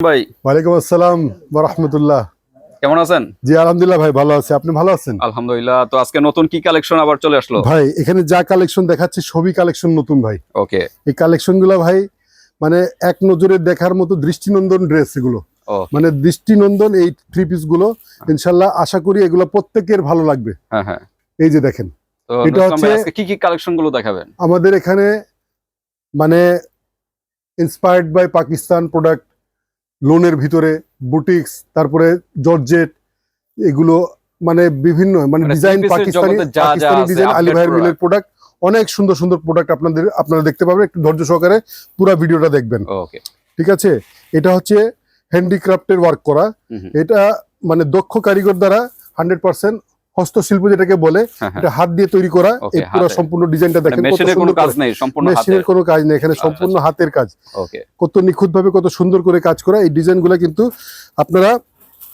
ভাই। ওয়ালাইকুম আসসালাম রহমতুল্লাহ। কেমন আছেন? জি আলহামদুলিল্লাহ ভাই ভালো আছি। আপনি ভালো আছেন? আলহামদুলিল্লাহ। তো আজকে নতুন কি কালেকশন আবার চলে আসলো? ভাই এখানে যা কালেকশন দেখাচ্ছে সবই কালেকশন নতুন ভাই। ওকে। এই কালেকশনগুলো ভাই মানে এক নজরে দেখার মতো দৃষ্টিনন্দন ড্রেস এগুলো। মানে দৃষ্টিনন্দন এই থ্রি পিসগুলো ইনশাল্লাহ আশা করি এগুলো প্রত্যেকের ভালো লাগবে। হ্যাঁ হ্যাঁ। এই যে দেখেন এটা হচ্ছে- কি কি কালেকশনগুলো দেখাবেন? আমাদের এখানে মানে ইন্সপায়ার্ড বাই পাকিস্তান প্রোডাক্ট লোনের ভিতরে বুটিক্স তারপরে জর্জেট এগুলো মানে বিভিন্ন মানে মানে ডিজাইন এর পাকিস্তানি পাকিস্তানি ডিজাইন আলী ভাইয়ের মিলের প্রোডাক্ট অনেক সুন্দর সুন্দর প্রোডাক্ট আপনাদের আপনারা দেখতে পাবেন একটু ধৈর্য সহকারে পুরো ভিডিওটা দেখবেন। ঠিক আছে? এটা হচ্ছে হ্যান্ডিক্রাফটের ওয়ার্ক করা। এটা মানে দক্ষ কারিগর দ্বারা হান্ড্রেড পার্সেন্ট হস্তশিল্প যেটাকে বলে হ্যাঁ, হ্যাঁ। এটা হাত দিয়ে তৈরি করা এই পুরো। সম্পূর্ণ ডিজাইনটা দেখেন মেশিনের কোনো কাজ নেই সম্পূর্ণ মেশিনের কোনো কাজ নেই এখানে আচ্ছা, সম্পূর্ণ হাতের কাজ। ওকে কত নিখুঁতভাবে কত সুন্দর করে কাজ করা এই ডিজাইনগুলো কিন্তু আপনারা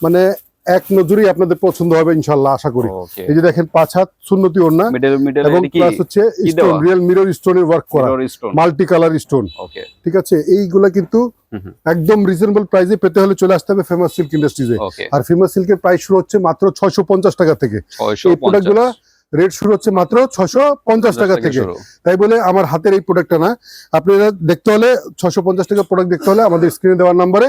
মানে এক নজরেই আপনাদের পছন্দ হবে ইনশাল্লাহ আশা করি। এই যে দেখেন পাঁচ হাত ওড়না মিডল মিডল এবং প্লাস হচ্ছে স্টোন? রিয়েল মিরর স্টোনের ওয়ার্ক করা। স্টোন মাল্টি কালার স্টোন ঠিক আছে? এইগুলা কিন্তু। একদম রিজনেবল প্রাইসে পেতে হলে চলে আসতে হবে ফেমাস সিল্ক ইন্ডাস্ট্রিজে আর ফেমাস সিল্কের প্রাইস শুরু হচ্ছে মাত্র ছয়শো পঞ্চাশ টাকা থেকে। 650 এই প্রোডাক্টগুলো রেট শুরু হচ্ছে মাত্র ছয়শো পঞ্চাশ টাকা থেকে তাই বলে আমার হাতের এই প্রোডাক্টটা না। আপনারা দেখতে হলে ছশো পঞ্চাশ টাকা প্রোডাক্ট দেখতে হলে আমাদের স্ক্রিনে দেওয়ার নাম্বারে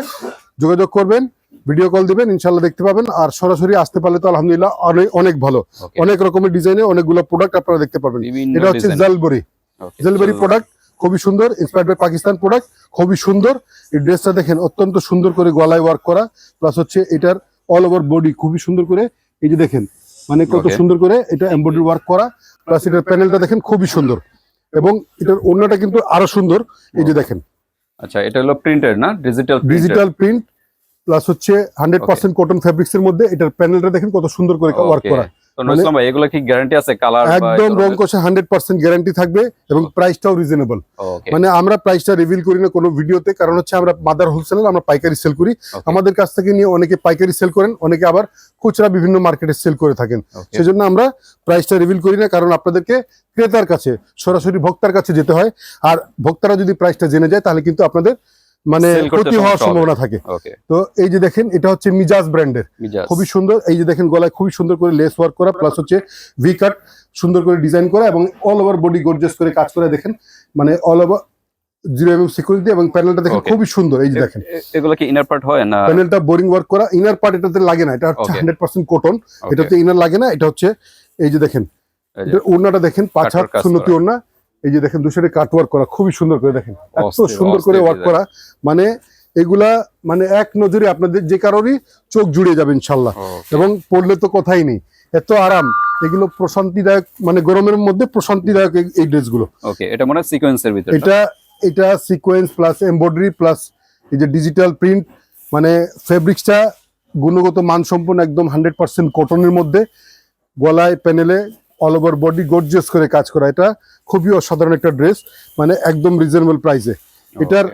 যোগাযোগ করবেন। ভিডিও কল দিবেন ইনশাল্লাহ দেখতে পাবেন। আর সরাসরি আসতে পারলে তো আলহামদুলিল্লাহ অনেক অনেক ভালো। অনেক রকমের ডিজাইনে অনেকগুলো প্রোডাক্ট আপনারা দেখতে পাবেন এটা হচ্ছে। জালবরি। Okay, প্রোডাক্ট খুবই সুন্দর ইন্সপায়ার্ড বাই পাকিস্তান প্রোডাক্ট খুবই সুন্দর। এই ড্রেসটা দেখেন অত্যন্ত সুন্দর করে গলায় ওয়ার্ক করা। প্লাস হচ্ছে এটার অল ওভার বডি খুবই সুন্দর করে এই যে দেখেন মানে কত সুন্দর করে এটা এমব্রয়ডারি ওয়ার্ক করা। প্লাস এটার প্যানেলটা দেখেন খুবই সুন্দর। এবং এটার অন্যটা কিন্তু আরও সুন্দর। এই যে দেখেন। আচ্ছা এটা হলো প্রিন্টেড না? ডিজিটাল ডিজিটাল প্রিন্ট প্লাস হচ্ছে হান্ড্রেড পার্সেন্ট কটন ফ্যাব্রিক্স এর মধ্যে এটার প্যানেলটা দেখেন কত সুন্দর করে ওয়ার্ক করা। তো নুসলাম ভাই এগুলো কি গ্যারান্টি আছে কালার একদম রং কষে হান্ড্রেড পার্সেন্ট গ্যারান্টি থাকবে এবং প্রাইসটাও রিজনেবল মানে আমরা প্রাইসটা রিভিল করি না কোনো ভিডিওতে কারণ হচ্ছে আমরা মাদার হোলসেলার আমরা পাইকারি সেল করি। আমাদের কাছ থেকে নিয়ে অনেকে পাইকারি সেল করেন অনেকে আবার খুচরা বিভিন্ন মার্কেটে সেল করে থাকেন। সেজন্য আমরা প্রাইসটা রিভিল করি না কারণ আপনাদেরকে ক্রেতার কাছে সরাসরি ভোক্তার কাছে যেতে হয়। আর ভোক্তারা যদি প্রাইসটা জেনে যায় তাহলে কিন্তু আপনাদের মানে ক্ষতি হওয়ার সম্ভাবনা থাকে। তো এই যে দেখেন এটা হচ্ছে মিজাজ ব্র্যান্ডের। খুবই সুন্দর। এই যে দেখেন গলায় খুবই সুন্দর করে লেস ওয়ার্ক করা প্লাস হচ্ছে ভি কাট সুন্দর করে ডিজাইন করা এবং অল ওভার বডি গর্জেস করে কাজ করে দেখেন মানে অল ওভার জিরো এবং সিকিউরিটি এবং প্যানেলটা দেখেন খুবই সুন্দর। এই যে দেখেন। এগুলো কি ইনার পার্ট হয় না? প্যানেলটা বোরিং ওয়ার্ক করা ইনার পার্ট এটাতে লাগে না এটা হচ্ছে হান্ড্রেড পার্সেন্ট কটন এটাতে ইনার লাগে না এটা হচ্ছে এই যে দেখেন ওড়নাটা দেখেন পাঁচ হাত শূন্যতি ওড়না এই যে দেখেন দুশোটা কাট ওয়ার্ক করা খুবই সুন্দর করে দেখেন। এত সুন্দর করে ওয়ার্ক করা মানে এগুলা মানে এক নজরে আপনাদের যে কারোরই চোখ জুড়ে যাবে ইনশাল্লাহ। এবং পড়লে তো কথাই নেই এত আরাম। এগুলো প্রশান্তিদায়ক মানে গরমের মধ্যে প্রশান্তিদায়ক এই- ড্রেসগুলো। Okay, এটা মনে হয় সিকোয়েন্সের ভিতরে এটা এটা সিকোয়েন্স প্লাস এমব্রয়ডারি প্লাস এই যে ডিজিটাল প্রিন্ট মানে ফেব্রিক্সটা গুণগত মানসম্পন্ন একদম হান্ড্রেড পার্সেন্ট কটনের মধ্যে গলায় প্যানেলে অল ওভার বডি গর্জিয়াস করে কাজ করা। এটা খুবই অসাধারণ একটা ড্রেস মানে একদম রিজনেবল প্রাইসে এটার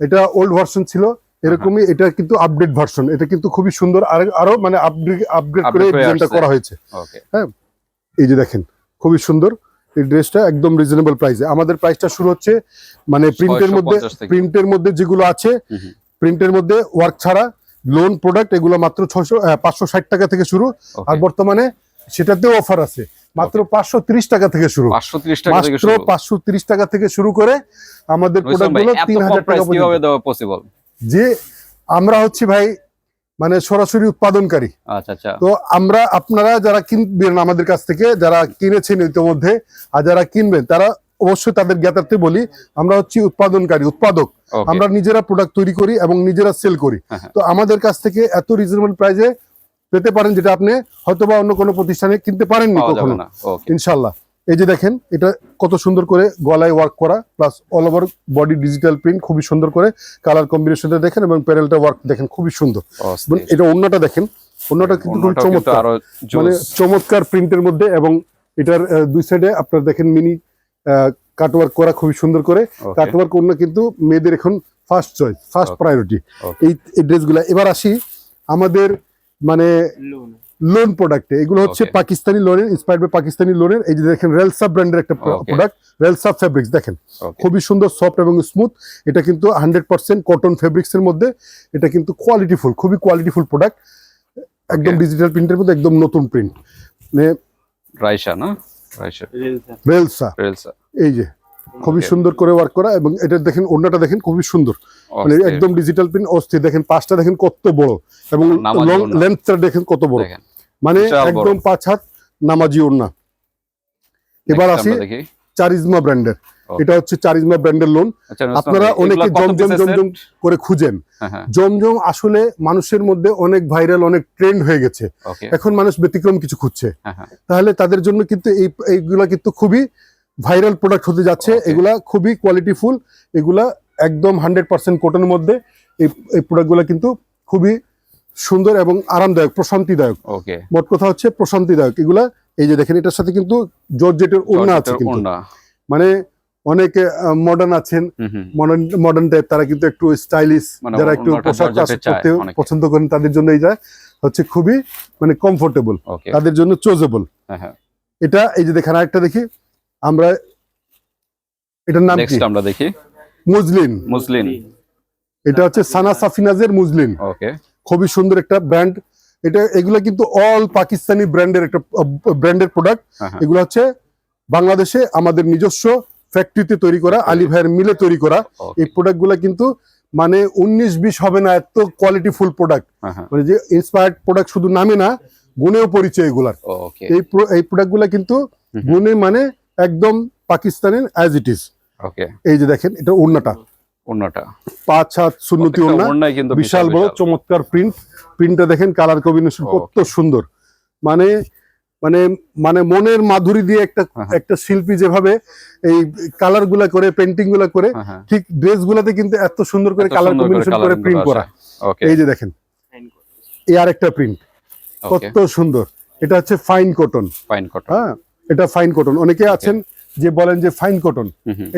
এটা ওল্ড ভার্সন ছিল এরকমই এটা কিন্তু আপডেট ভার্সন এটা কিন্তু খুবই সুন্দর আর আরও মানে আপগ্রেড আপগ্রেড করে ডিজাইনটা করা হয়েছে। ওকে এই যে দেখেন খুবই সুন্দর এই ড্রেসটা একদম রিজনেবল প্রাইসে আমাদের প্রাইসটা শুরু হচ্ছে মানে প্রিন্টের মধ্যে প্রিন্টের মধ্যে যেগুলো আছে প্রিন্টের মধ্যে ওয়ার্ক ছাড়া লোন প্রোডাক্ট এগুলো মাত্র ছশো পাঁচশো ষাট টাকা থেকে শুরু। আর বর্তমানে সেটাতেও অফার আছে। মাত্র পাঁচশো ত্রিশ টাকা থেকে শুরু। 530 টাকা থেকে মাত্র শুরু। পাঁচশো টাকা থেকে শুরু করে আমাদের নুসলাম প্রোডাক্ট ভাই, গুলো এত তিন হাজার টাকা কীভাবে দেওয়া পসিবল যে আমরা হচ্ছি ভাই মানে সরাসরি উৎপাদনকারী। আচ্ছা আচ্ছা। তো আমরা আপনারা যারা কিনবেন আমাদের কাছ থেকে যারা কিনেছেন ইতিমধ্যে আর যারা কিনবেন তারা অবশ্যই তাদের জ্ঞাতার্থে বলি আমরা হচ্ছি উৎপাদনকারী উৎপাদক। আমরা নিজেরা প্রোডাক্ট তৈরি করি এবং নিজেরা সেল করি। হ্যাঁ, হ্যাঁ। তো আমাদের কাছ থেকে এত রিজনেবল প্রাইসে পেতে পারেন যেটা আপনি হয়তোবা অন্য কোনো প্রতিষ্ঠানে কিনতে পারেননি কখনো। ইনশাল্লাহ এই যে দেখেন এটা কত সুন্দর করে গলায় ওয়ার্ক করা plus all over body digital print খুবই সুন্দর করে কালার কম্বিনেশনটা দেখেন এবং প্যানেলটা ওয়ার্ক দেখেন খুবই সুন্দর। এটা অন্যটা দেখেন অন্যটা কিন্তু খুবই চমৎকার। মানে চমৎকার প্রিন্টের মধ্যে এবং এটার দুই সাইডে আপনার দেখেন মিনি কাটওয়ার্ক করা খুবই সুন্দর করে। কাটওয়ার্ক অন্য কিন্তু মেয়েদের এখন ফার্স্ট চয়েস ফার্স্ট প্রায়োরিটি এই এই ড্রেসগুলো এবার আসি আমাদের মানে লোন প্রোডাক্টে এগুলো হচ্ছে পাকিস্তানি লোনের ইন্সপায়ার্ড বাই পাকিস্তানি লোনের এই যে দেখেন রেলসা ব্র্যান্ডের একটা. প্রোডাক্ট রেলসা ফেব্রিক্স দেখেন। খুবই সুন্দর সফট এবং স্মুথ এটা কিন্তু হান্ড্রেড পার্সেন্ট কটন ফেব্রিক্স এর মধ্যে। এটা কিন্তু কোয়ালিটিফুল খুবই কোয়ালিটিফুল প্রোডাক্ট একদম ডিজিটাল প্রিন্টের মধ্যে একদম নতুন প্রিন্ট মানে রাইসা না? রাইসা রেলসা রেলসা এই যে খুবই সুন্দর করে ওয়ার্ক করা এবং এটা দেখেন ওড়নাটা দেখেন খুবই সুন্দর। মানে একদম ডিজিটাল প্রিন্ট অস্থির। দেখেন পাঁচটা দেখেন কত বড় এবং লং। লেন্থটা দেখেন কত বড়। মানে একদম পাঁচ হাত নামাজি ওড়না। এবার আসি চারিজমা ব্র্যান্ডের এটা হচ্ছে চারিজমা ব্র্যান্ডের লোন আপনারা অনেকে জমজম জমজম করে খুঁজেন। হ্যাঁ হ্যাঁ। জমজম আসলে মানুষের মধ্যে অনেক ভাইরাল অনেক ট্রেন্ড হয়ে গেছে। এখন মানুষ ব্যতিক্রম কিছু খুঁজছে। হ্যাঁ। তাহলে তাদের জন্য কিন্তু এই এইগুলা কিন্তু খুবই ভাইরাল প্রোডাক্ট হতে যাচ্ছে এগুলা খুবই কোয়ালিটিফুল এগুলা একদম হান্ড্রেড পার্সেন্ট কটনের মধ্যে এই এই প্রোডাক্টগুলো কিন্তু খুবই সুন্দর এবং আরামদায়ক প্রশান্তিদায়ক। ওকে মোট কথা হচ্ছে প্রশান্তিদায়ক এগুলা এই যে দেখেন এটার সাথে কিন্তু জর্জেটের ওড়না আছে কিন্তু। মানে অনেকে মডার্ন আছেন মডার্ন মডার্ন টাইপ তারা কিন্তু একটু স্টাইলিশ মানে যারা একটু পোশাক করতে পছন্দ করেন তাদের জন্য এটা হচ্ছে খুবই মানে কমফোর্টেবল তাদের জন্য চোজেবল হ্যাঁ হ্যাঁ। এটা এই যে দেখেন আরেকটা দেখি আমরা এটার নাম কি? নেক্সট আমরা দেখি। মুজলিন মুসলিম এটা হচ্ছে সানা সাফিনাজের মুজলিন ওকে খুবই সুন্দর একটা ব্র্যান্ড। এটা এগুলো কিন্তু অল পাকিস্তানি ব্র্যান্ডের একটা ব্র্যান্ডের প্রোডাক্ট এগুলো হচ্ছে বাংলাদেশে আমাদের নিজস্ব ফ্যাক্টরিতে তৈরি করা আলী ভাইয়ের মিলে তৈরি করা। এই প্রোডাক্টগুলো কিন্তু মানে উনিশ বিশ হবে না এত কোয়ালিটিফুল প্রোডাক্ট হ্যাঁ হ্যাঁ মানে যে ইন্সপায়ার্ড প্রোডাক্ট শুধু নামে না গুণেও পরিচয় এগুলার। এই এই প্রোডাক্টগুলো কিন্তু। গুণে মানে একদম পাকিস্তানের অ্যাজ ইট ইজ ওকে এই যে দেখেন এটা ওড়নাটা। ওড়নাটা। পাঁচ হাত শূন্যতি প্রত্যেকটা ওড়না বিশাল বড় চমৎকার প্রিন্ট প্রিন্টটা দেখেন কালার কম্বিনেশন কত সুন্দর। মানে মানে মানে মনের মাধুরী দিয়ে একটা হ্যাঁ। একটা শিল্পী যেভাবে এই কালারগুলা করে পেন্টিংগুলা করে হ্যাঁ হ্যাঁ। ঠিক ড্রেস গুলাতে কিন্তু এত সুন্দর করে কালার কম্বিনেশন করে প্রিন্ট করা এই যে দেখেন এই আর একটা প্রিন্ট কত সুন্দর। এটা হচ্ছে ফাইন কটন ফাইন কটন হ্যাঁ এটা ফাইন কটন অনেকে আছেন যে বলেন যে ফাইন কটন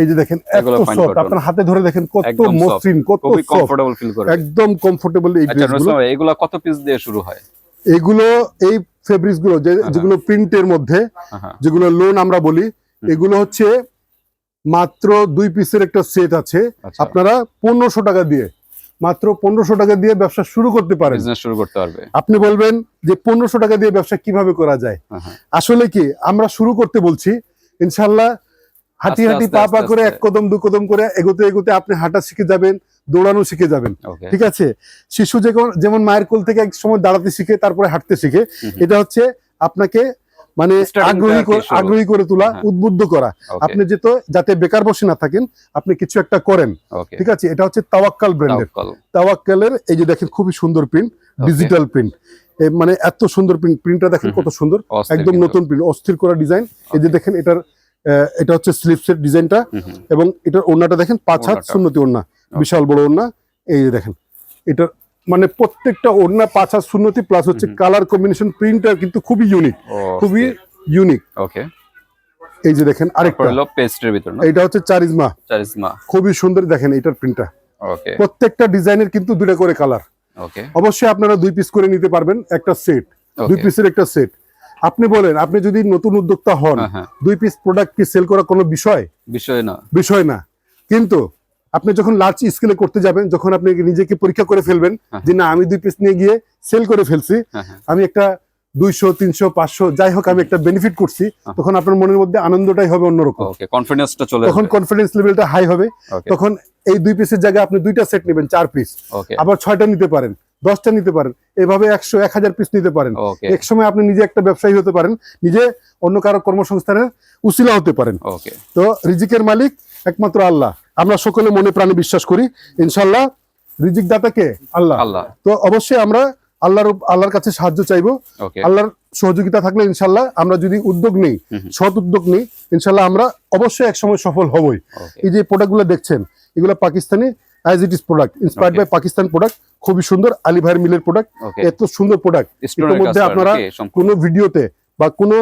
এই যে দেখেন এত সফট আপনার হাতে ধরে দেখেন কত মসৃণ কত কমফোর্টেবল ফিল করে। একদম কমফোর্টেবল এই আচ্ছা ড্রেসগুলো ভাই, এগুলা কত পিস দিয়ে শুরু হয়? এগুলো এই ফেব্রিক্সগুলো যে- হ্যাঁ। যেগুলো প্রিন্টের মধ্যে যেগুলো লোন আমরা বলি এগুলো হচ্ছে মাত্র দুই পিসের একটা সেট আছে। আচ্ছা। আপনারা পনেরোশো টাকা দিয়ে মাত্র পনেরোশো টাকা দিয়ে ব্যবসা শুরু করতে পারে শুরু করতে পারবে। আপনি বলবেন যে পনেরোশো টাকা দিয়ে ব্যবসা কীভাবে করা যায়? আসলে কি আমরা শুরু করতে বলছি ইনশাল্লাহ হাঁটি হাঁটি পা পা করে এক কদম দু কদম করে এগোতে এগোতে আপনি হাঁটা শিখে যাবেন দৌড়ানো শিখে যাবেন। ঠিক আছে? শিশু যেমন মায়ের কোল থেকে এক সময় দাঁড়াতে শিখে তারপরে হাঁটতে শিখে। এটা হচ্ছে আপনাকে মানে আগ্রহী। আগ্রহী করে তোলা হ্যাঁ। উদ্বুদ্ধ করা। আপনি যেহেতু যাতে বেকার বসে না থাকেন আপনি কিছু একটা করেন। ঠিক আছে? এটা হচ্ছে তাওয়াক্কাল ব্র্যান্ডের তাওয়াক্কালের এই যে দেখেন খুবই সুন্দর প্রিন্ট ডিজিটাল প্রিন্ট মানে এত সুন্দর প্রিন্ট প্রিন্টটা দেখেন কত সুন্দর। একদম নতুন প্রিন্ট অস্থির করা ডিজাইন এই যে দেখেন এটার এটা হচ্ছে স্লিপসের ডিজাইনটা এবং এটার ওড়নাটা দেখেন পাঁচ হাত সুন্নতি ওড়না। বিশাল বড় ওড়না। এই যে দেখেন এটার মানে প্রত্যেকটা ওড়না পাঁচ হাত শূন্যতি প্লাস হচ্ছে কালার কম্বিনেশন প্রিন্টটা কিন্তু খুবই ইউনিক খুবই ইউনিক ওকে এই যে দেখেন আরেকটা। হলো পেস্টের ভিতর না? এটা হচ্ছে চারিজমা চারিসমা খুবই সুন্দর দেখেন এটার প্রিন্টটা ওকে প্রত্যেকটা ডিজাইনের কিন্তু দুটা করে কালার ওকে অবশ্যই আপনারা দুই পিস করে নিতে পারবেন একটা সেট দুই পিসের একটা সেট আপনি বলেন আপনি যদি নতুন উদ্যোক্তা হন হ্যাঁ হ্যাঁ। দুই পিস প্রোডাক্ট কি সেল করা কোনো বিষয়? বিষয় না। বিষয় না। কিন্তু আপনি যখন লার্জ স্কেলে করতে যাবেন যখন আপনি নিজেকে পরীক্ষা করে ফেলবেন হ্যাঁ। যে না আমি দুই পিস নিয়ে গিয়ে সেল করে ফেলছি হ্যাঁ হ্যাঁ। আমি একটা দুইশো তিনশো পাঁচশো যাই হোক আমি একটা বেনিফিট করছি হ্যাঁ। তখন আপনার মনের মধ্যে আনন্দটাই হবে অন্যরকম। কনফিডেন্সটা চলে তখন কনফিডেন্স লেভেলটা হাই হবে। তখন এই দুই পিসের জায়গায় আপনি দুইটা সেট নেবেন চার পিস আবার ছয়টা নিতে পারেন দশটা নিতে পারেন এভাবে একশো এক হাজার পিস নিতে পারেন। এক সময় আপনি নিজে একটা ব্যবসায়ী হতে পারেন নিজে অন্য কারও কর্মসংস্থানের উসিলা হতে পারেন। তো রিজিকের মালিক একমাত্র আল্লাহ। আমরা সকলে মনে প্রাণে বিশ্বাস করি। ইনশাল্লাহ রিজিক দাতাকে আল্লাহ। আল্লাহ। তো অবশ্যই আমরা আল্লাহর আল্লাহর কাছে সাহায্য চাইব। আল্লাহর সহযোগিতা থাকলে ইনশাল্লাহ আমরা যদি উদ্যোগ নেই। সৎ উদ্যোগ নেই ইনশাল্লাহ আমরা অবশ্যই একসময় সফল হবই। এই যে প্রোডাক্টগুলো দেখছেন এগুলো Pakistani as it is product inspired. By Pakistan product খুবই সুন্দর আলী ভাইয়ের মিলের প্রোডাক্ট এত সুন্দর প্রোডাক্ট ইতিমধ্যে আপনারা কোনো ভিডিওতে বা কোনো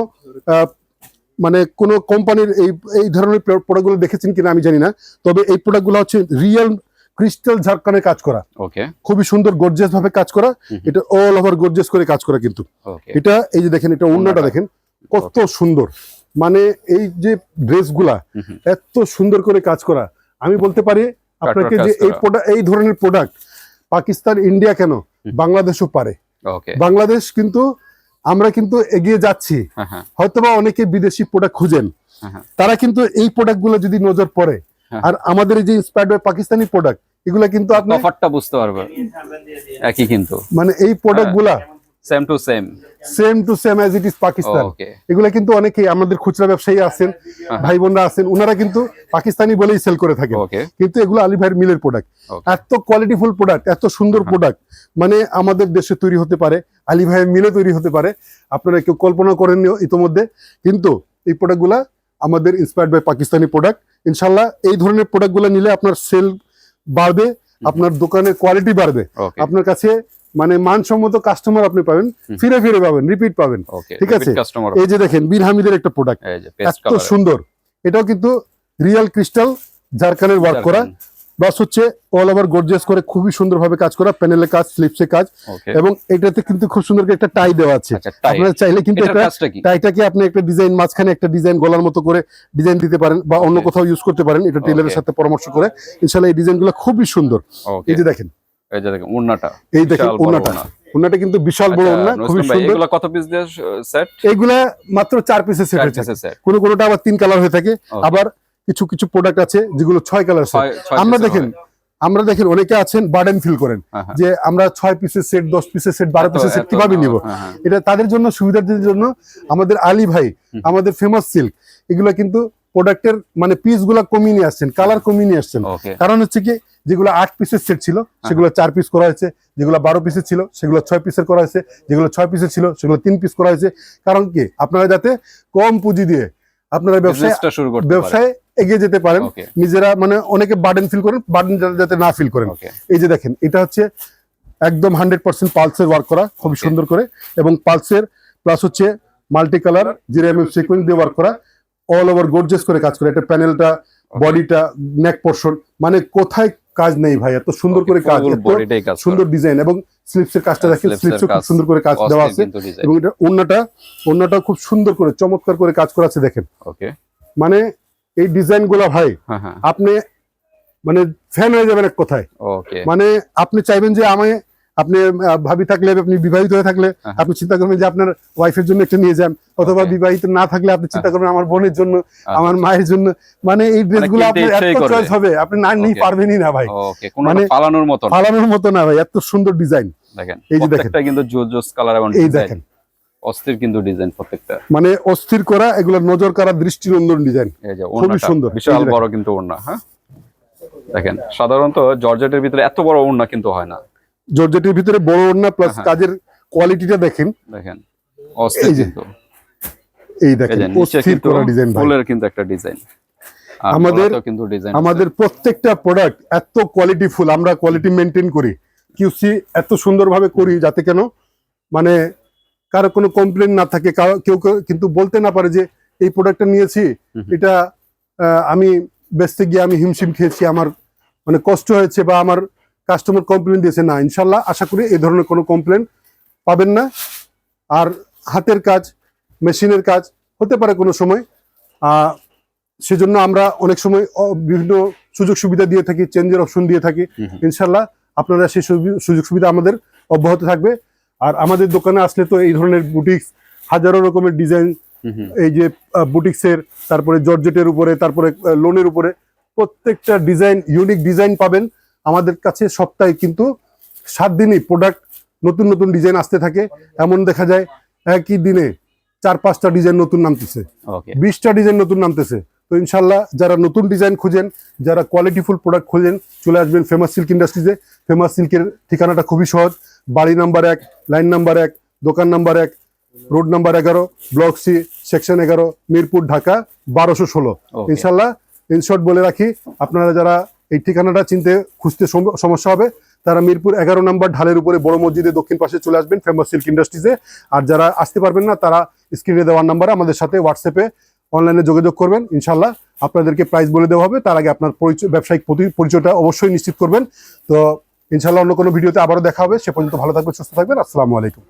মানে কোনো কোম্পানির এই এই ধরনের প্রোডাক্টগুলো দেখেছেন কিনা আমি জানি না। তবে এই প্রোডাক্টগুলো হচ্ছে রিয়েল ক্রিস্টাল ঝাড়খানে কাজ করা। ওকে খুবই সুন্দর গর্জিয়াস ভাবে কাজ করা। এটা অল ওভার গর্জিয়াস করে কাজ করা কিন্তু। এটা এই যে দেখেন এটা অন্যটা দেখেন কত সুন্দর। মানে এই যে ড্রেসগুলা। এত সুন্দর করে কাজ করা। আমি বলতে পারি আপনাকে যে এই প্রোডাক্ট এই ধরনের প্রোডাক্ট পাকিস্তান ইন্ডিয়া কেন? বাংলাদেশও পারে। বাংলাদেশ কিন্তু আমরা কিন্তু এগিয়ে যাচ্ছি। হ্যাঁ হ্যাঁ। হয়তোবা অনেকে বিদেশি প্রোডাক্ট খুঁজেন। হ্যাঁ। তারা কিন্তু এই প্রোডাক্টগুলো যদি নজর পড়ে। আর আমাদের এই যে ইন্সপায়ার্ড বাই পাকিস্তানি প্রোডাক্ট এগুলা কিন্তু আপনি অফারটা বুঝতে পারবেন একই কিন্তু। মানে এই প্রোডাক্টগুলা same to same same to same as it is Pakistan এগুলা কিন্তু অনেকেই আমাদের খুচরা ব্যবসায়ী আছেন হ্যাঁ। ভাই বোনরা আছেন ওনারা কিন্তু পাকিস্তানি বলেই সেল করে ওকে কিন্তু এগুলো আলী ভাইয়ের মিলের প্রোডাক্ট এত কোয়ালিটিফুল প্রোডাক্ট এত সুন্দর হ্যাঁ। প্রোডাক্ট মানে আমাদের দেশে তৈরি হতে পারে আলী ভাইয়ের মিলে তৈরি হতে পারে আপনারা কেউ কল্পনা করেননি ইতোমধ্যে কিন্তু এই প্রোডাক্টগুলা আমাদের ইন্সপায়ার্ড বাই পাকিস্তানি প্রোডাক্ট ইনশাল্লাহ এই ধরনের প্রোডাক্টগুলো নিলে আপনার সেল বাড়বে আপনার দোকানের কোয়ালিটি বাড়বে। আপনার কাছে মানে মানসম্মত কাস্টমার আপনি পাবেন। ফিরে ফিরে পাবেন রিপিট পাবেন। ঠিক আছে। এই যে দেখেন বীর হামিদের একটা প্রোডাক্ট এত সুন্দর। এটাও কিন্তু রিয়েল ক্রিস্টাল জারকানের ওয়ার্ক করা। বাস হচ্ছে অল ওভার গর্জিয়াস করে খুবই সুন্দরভাবে কাজ করা প্যানেলের কাজ স্লিপসে কাজ। এবং এটাতে কিন্তু খুব সুন্দর একটা টাই দেওয়া আছে। আচ্ছা আপনারা চাইলে কিন্তু একটা কি? টাইটাকে আপনি একটা ডিজাইন মাঝখানে একটা ডিজাইন গলার মতো করে ডিজাইন দিতে পারেন বা অন্য কোথাও ইউজ করতে পারেন এটা টেলারের সাথে পরামর্শ করে। ইনশাআল্লাহ এই ডিজাইনগুলো খুবই সুন্দর। এই যে দেখেন। এই যে দেখেন এই দেখেন ওন্নাটা ওন্নাটা কিন্তু বিশাল বড় আচ্ছা, ওন্না খুবই সুন্দর। এগুলা কত পিস দিয়ে সেট এইগুলা মাত্র চার পিসের সেট সেট কোনো কোনোটা আবার তিন কালার হয়ে থাকে। আবার কিছু কিছু প্রোডাক্ট আছে যেগুলো ছয় কালার ছয় ছয় আমরা দেখেন আমরা দেখেন অনেকে আছেন বার্ডেন ফিল করেন হ্যাঁ, হ্যাঁ। যে আমরা ছয় পিসের সেট দশ পিসের সেট বারো পিসের সেট কীভাবে নিব? হ্যাঁ। এটা তাদের জন্য সুবিধার জন্য আমাদের আলী ভাই আমাদের ফেমাস সিল্ক এগুলো কিন্তু প্রোডাক্টের মানে পিসগুলা কমিয়ে নিয়ে আসছেন কালার কমিয়ে নিয়ে আসছেন। কারণ হচ্ছে কি যেগুলো আট পিসের সেট ছিল হ্যাঁ। সেগুলো চার পিস করা হয়েছে যেগুলো বারো পিসের ছিল সেগুলো ছয় পিসের করা হয়েছে যেগুলো ছয় পিসের ছিল সেগুলো তিন পিস করা হয়েছে। কারণ কি আপনারা যাতে কম পুঁজি দিয়ে আপনারা ব্যবসায় ব্যবসায় এগিয়ে যেতে পারেন নিজেরা মানে অনেকে বার্ডেন ফিল করেন বার্ডেন যাতে না ফিল করেন। এই যে দেখেন এটা হচ্ছে একদম হান্ড্রেড পার্সেন্ট পালসের ওয়ার্ক করা খুবই সুন্দর করে এবং পালসের প্লাস হচ্ছে multi colour zero M sequins দিয়ে ওয়ার্ক করা। অল ওভার গোর্জেস করে কাজ করে। একটা প্যানেলটা বডিটা নেক পোর্শন মানে কোথায় কাজ নেই ভাই? এত সুন্দর করে কাজ সুন্দর ডিজাইন এবং স্লিপসের কাজটা দেখেন স্লিপসে খুব সুন্দর করে কাজ দেওয়া আছে এবং এটা অন্যটা অন্যটা খুব সুন্দর করে চমৎকার করে কাজ করা আছে দেখেন। ওকে মানে এই ডিজাইনগুলা ভাই হ্যাঁ হ্যাঁ। আপনি মানে ফ্যান হয়ে যাবেন এক কথায়। মানে আপনি চাইবেন যে আমি আপনি ভাবি থাকলে আপনি বিবাহিত হয়ে থাকলে হ্যাঁ। আপনি চিন্তা করবেন যে আপনার ওয়াইফের জন্য একটা নিয়ে যান অথবা বিবাহিত না থাকলে আপনি চিন্তা করবেন আমার বোনের জন্য আমার মায়ের জন্য। মানে এই ড্রেসগুলো কিনতে আপনার এত চয়েস হবে আপনি না নিয়ে পারবেনই না ভাই। মানে- পালানোর মতো মতো না ভাই এত সুন্দর ডিজাইন দেখেন এই যে দেখেন। কিন্তু জোস জোস কালার এবং এই দেখেন। অস্থির কিন্তু ডিজাইন প্রত্যেকটা। মানে অস্থির করা এগুলো নজর কারা দৃষ্টিনন্দন ডিজাইন খুবই সুন্দর। বিশাল বড় কিন্তু ওড়না হ্যাঁ? দেখেন সাধারণত জর্জেটের ভিতরে এত বড় ওড়না কিন্তু হয় না। জর্জেটের ভিতরে বড় ওড়না প্লাস হ্যাঁ। কাজের কোয়ালিটিটা দেখেন। দেখেন অস্থির এই যে, এই দেখেন অস্থির করা ডিজাইন ফুলের কিন্তু একটা ডিজাইন আমাদের- কিন্তু ডিজাইন আমাদের প্রত্যেকটা প্রোডাক্ট এত কোয়ালিটি ফুল আমরা কোয়ালিটি মেনটেন করি। কিউসি এত সুন্দরভাবে করি যাতে কেন মানে কারও কোনো কমপ্লেন না থাকে কেউ কেউ কিন্তু বলতে না পারে যে এই প্রোডাক্টটা নিয়েছি এটা আহ, আমি বেচতে গিয়ে আমি হিমশিম খেয়েছি আমার মানে কষ্ট হয়েছে বা আমার কাস্টমার কমপ্লেন দিয়েছে না ইনশাল্লাহ আশা করি এই ধরনের কোনো কমপ্লেন পাবেন না। আর হাতের কাজ মেশিনের কাজ হতে পারে কোনো সময়। সেজন্য আমরা অনেক সময় বিভিন্ন সুযোগ সুবিধা দিয়ে থাকি চেঞ্জের অপশন দিয়ে থাকি। ইনশাল্লাহ আপনারা সেই সুযোগ সুবিধা আমাদের অব্যাহত থাকবে। আর আমাদের দোকানে আসলে তো এই ধরনের বুটিক্স হাজারো রকমের ডিজাইন। এই যে বুটিক্সের তারপরে জর্জেটের উপরে তারপরে লোনের উপরে প্রত্যেকটা ডিজাইন ইউনিক ডিজাইন পাবেন। আমাদের কাছে সপ্তাহে কিন্তু সাত দিনই প্রোডাক্ট নতুন নতুন ডিজাইন আসতে থাকে। এমন দেখা যায় একই দিনে চার পাঁচটা ডিজাইন নতুন নামতেছে। বিশটা ডিজাইন নতুন নামতেছে। তো ইনশাল্লাহ যারা নতুন ডিজাইন খুঁজেন যারা কোয়ালিটিফুল প্রোডাক্ট খুঁজেন চলে আসবেন ফেমাস সিল্ক ইন্ডাস্ট্রিজে ফেমাস সিল্কের ঠিকানাটা খুবই সহজ। বাড়ি নাম্বার এক লাইন নাম্বার এক দোকান নাম্বার এক রোড নাম্বার এগারো ব্লক সি সেকশন এগারো মিরপুর ঢাকা বারোশো ষোলো। ইনশাল্লাহ ইনশর্ট বলে রাখি আপনারা যারা এই ঠিকানাটা চিনতে খুঁজতে সমস্যা হবে। তারা মিরপুর এগারো নম্বর ঢালের উপরে বড় মসজিদের দক্ষিণ পাশে চলে আসবেন ফেমাস সিল্ক ইন্ডাস্ট্রিজে আর যারা আসতে পারবেন না, তারা স্ক্রিনে দেওয়ার নাম্বারে আমাদের সাথে হোয়াটসঅ্যাপে অনলাইনে যোগাযোগ করবেন ইনশাল্লাহ আপনাদেরকে প্রাইস বলে দেওয়া হবে, তার আগে আপনার পরিচয়, ব্যবসায়িক পরি- পরিচয়টা অবশ্যই নিশ্চিত করবেন। তো ইনশাল্লাহ অন্য কোনো ভিডিওতে আবারও দেখা হবে। সে পর্যন্ত ভালো থাকবেন, সুস্থ থাকবেন। আসসালামু আলাইকুম।